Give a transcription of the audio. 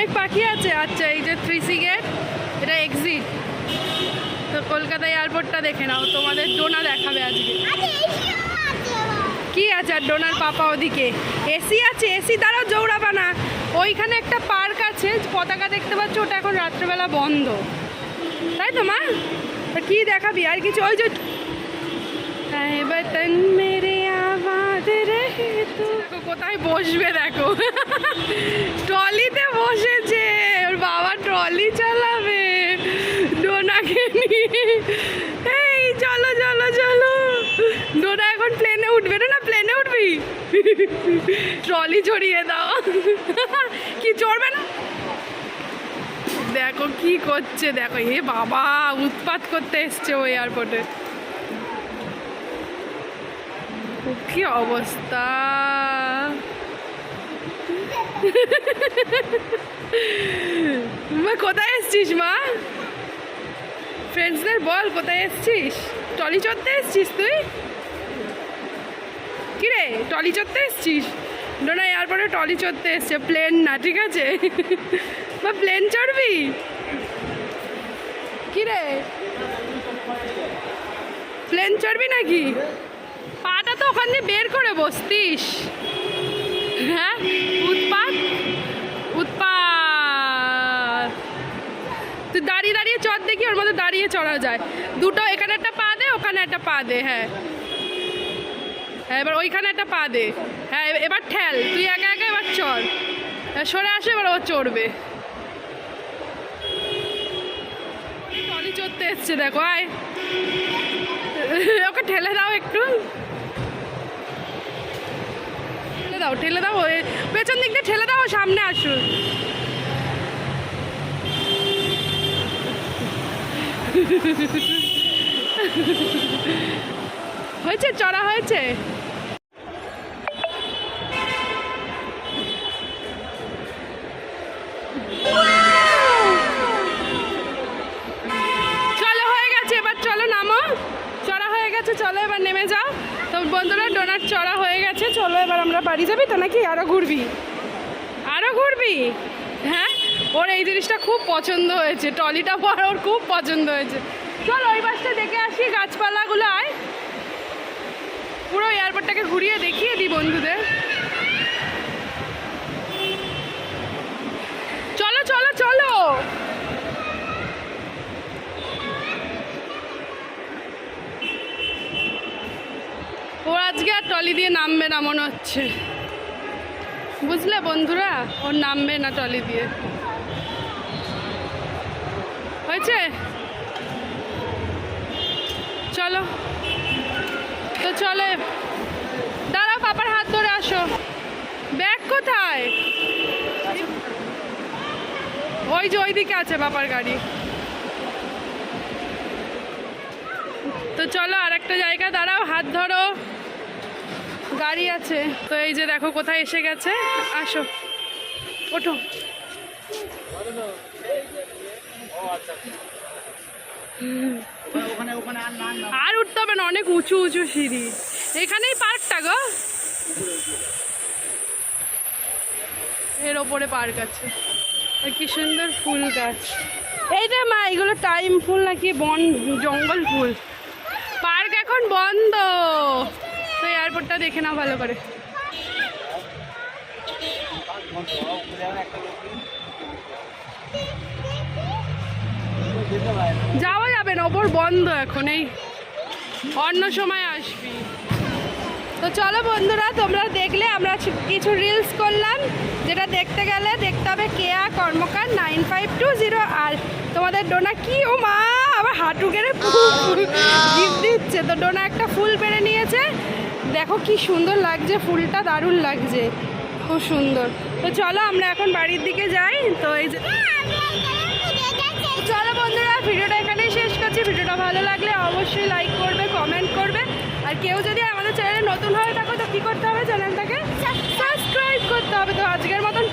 অনেক পাখি আছে। আচ্ছা এই যে থ্রি সি গেট এটা এক্সিট তো কলকাতা এয়ারপোর্টটা দেখে নাও তোমাদের ডোনা দেখাবে আজকে। কি আছে আর ডোনার পাপা ওদিকে? এসি আছে এসি তারা জৌড়াবা না। ওইখানে একটা পার্ক আছে পতাকা দেখতে পাচ্ছ ওটা এখন রাত্রেবেলা বন্ধ। তাই তো মা? তা কী দেখাবি? আর কিছু ওই যে হ্যাঁ, এবার কোথায় বসবে দেখো। ট্রলিতে বসেছে, ওর বাবা ট্রলি চালাবে। এই, চলো চলো চলো। এখন প্লেনে উঠবে না না প্লেনে উঠবি? ট্রলি ছড়িয়ে দাও। কি, চড়বে না? দেখো কি করছে, দেখো হে বাবা, উৎপাত করতে এসছে ওই এয়ারপোর্টে কি অবস্থা? মা, কোথায় এসছিস মা? ফ্রেন্ডসদের বল, কোথায় এসছিস? টলি চড়তে এসছিস তুই? কিরে টলি চড়তে এসছিস? না এয়ারপোর্টে টলি চড়তে এসছে, প্লেন না, ঠিক আছে? বা প্লেন চড়বি? কিরে? প্লেন চড়বি নাকি? ওখান দিয়ে বের করে বসতিস। হ্যাঁ? উৎপাত? উৎপাত। তুই দাঁড়িয়ে দাঁড়িয়ে চড় দেখি ওর মধ্যে দাঁড়িয়ে চড়া যায়। দুটো এখানে একটা পা দে ওখানে একটা পা দে হ্যাঁ। হ্যাঁ এবার ওইখানে একটা পা দে। হ্যাঁ এবার ঠেল তুই একা একা এবার চড় হ্যাঁ, সরে আসে এবার ও চড়বে। চড়তে এসছে দেখো আয়। ওকে ঠেলে দাও একটু। দাও, ঠেলে দাও পেছন দিক দিয়ে ঠেলে দাও, সামনে আসুন। হয়েছে, চড়া হয়েছে? চলো, হয়ে গেছে, এবার চলো, নামো। চড়া হয়ে গেছে, চলো, এবার নেমে যাও। বন্ধুরা ডোনাট চড়া হয়ে গেছে। চলো এবার আমরা বাড়ি যাবি তো নাকি? আরও ঘুরবি? আরও ঘুরবি? হ্যাঁ? ওর এই জিনিসটা খুব পছন্দ হয়েছে। টলিটা পর ওর খুব পছন্দ হয়েছে। চল ওই বাসটা দেখে আসি, গাছপালাগুলো আয়। পুরো এয়ারপোর্টটাকে ঘুরিয়ে দেখিয়ে দিই বন্ধুদের চলো চলো চলো ও আজকে আর টলি দিয়ে নামবে না, মনে হচ্ছে। বুঝলে বন্ধুরা? ওর নামবে না টলি দিয়ে। হয়েছে? চলো। তো চলে দাঁড়াও, পাপার হাত ধরে আসো। ব্যাগ কোথায়? ওই যে ওইদিকে আছে বাবার গাড়ি। তো চলো আর একটা জায়গা দাঁড়াও, হাত ধরো। গাড়ি আছে। তো এই যে দেখো কোথায় এসে গেছে। আসো। ওঠো। আর উঠতে হবে না, অনেক উঁচু উঁচু সিঁড়ি। এখানেই পার্কটা গো। এর ওপরে পার্ক আছে। আর কি সুন্দর ফুল গাছ। এইটা মা, এগুলো টাইম ফুল নাকি বন, জঙ্গল ফুল। পার্ক এখন বন্ধ। তো এয়ারপোর্টটা দেখে নাও ভালো করে। যাওয়া যাবে না, ওপর বন্ধ এখন, এই অন্য সময় আসবি। তো চলো বন্ধুরা, তোমরা দেখলে আমরা কিছু রিলস করলাম, যেটা দেখতে গেলে দেখতে হবে Keya Karmakar nine five two zero আর তোমাদের ডোনা কি? ও মা আবার হাঁটু গেড়ে দিচ্ছে। তো ডোনা একটা ফুল পেরে নিয়েছে। দেখো কি সুন্দর লাগছে, ফুলটা দারুণ লাগছে। খুব সুন্দর। তো চলো আমরা এখন বাড়ির দিকে যাই। তো এই যে চলো বন্ধুরা, ভিডিওটা এখানেই শেষ করছি। ভিডিওটা ভালো লাগলে অবশ্যই লাইক করবে কমেন্ট করবে। আর কেউ যদি আমাদের চ্যানেলে নতুন হয় থাকো, তো কী করতে হবে চ্যানেলটাকে সাবস্ক্রাইব করতে হবে। তো আজকের মতন